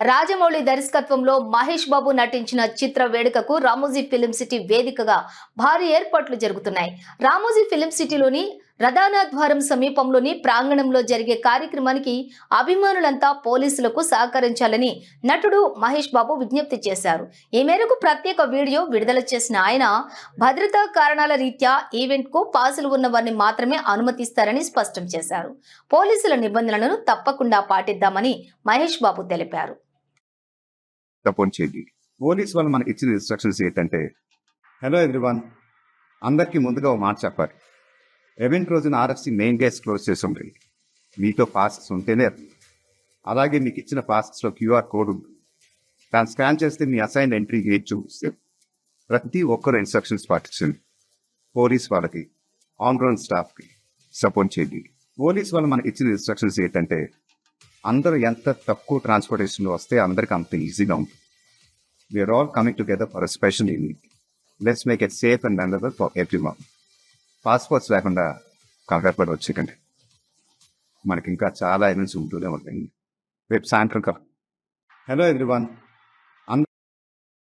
రాజమౌళి దర్శకత్వంలో మహేష్ బాబు నటించిన చిత్ర వేడుకకు రామోజీ ఫిలిం సిటీ వేదికగా భారీ ఏర్పాట్లు జరుగుతున్నాయి. రామోజీ ఫిలిం సిటీలోని రథానాద్వారం సమీపంలోని ప్రాంగణంలో జరిగే కార్యక్రమానికి అభిమానులంతా పోలీసులకు సహకరించాలని నటుడు మహేష్ బాబు విజ్ఞప్తి చేశారు. ఈ మేరకు ప్రత్యేక వీడియో విడుదల చేసిన ఆయన భద్రతా కారణాల రీత్యా ఈవెంట్కు పాసులు ఉన్న వారిని మాత్రమే అనుమతిస్తారని స్పష్టం చేశారు. పోలీసుల నిబంధనలను తప్పకుండా పాటిద్దామని మహేష్ బాబు తెలిపారు. సపోర్ట్ చేయండి పోలీస్ వాళ్ళు మనకి ఇచ్చిన ఇన్స్ట్రక్షన్స్ ఏంటంటే హలో ఎవ్రీవన్ అందరికీ ముందుగా ఒక మాట చెప్పాలి. ఈవెంట్ రోజున ఆర్ఎఫ్సి మెయిన్ గేట్స్ క్లోజ్ చేసి ఉంది మీతో పాసెస్ ఉంటేనే అలాగే మీకు ఇచ్చిన పాసెస్లో క్యూఆర్ కోడ్ ఉంది. దాన్ని స్కాన్ చేస్తే మీ అసైన్ ఎంట్రీ గేట్ చూపిస్తే ప్రతి ఒక్కరు ఇన్స్ట్రక్షన్స్ పాటించండి. పోలీస్ వాళ్ళకి ఆన్ గ్రౌండ్ స్టాఫ్కి సపోర్ట్ చేయండి. పోలీస్ వాళ్ళు మనకి ఇచ్చిన ఇన్స్ట్రక్షన్స్ ఏంటంటే అందరూ ఎంత తక్కువ ట్రాన్స్పోర్టేషన్లో వస్తే అందరికీ అంత ఈజీగా ఉంటుంది. We are all coming together for a evening evening. Make make safe and and memorable for everyone. Passports లేకుండా కంగారు వచ్చేకండి మనకి ఇంకా చాలా ఈవెంట్స్ ఉంటూనే ఉంటాయి రేపు సాయంత్రం హలో ఎవ్రీవన్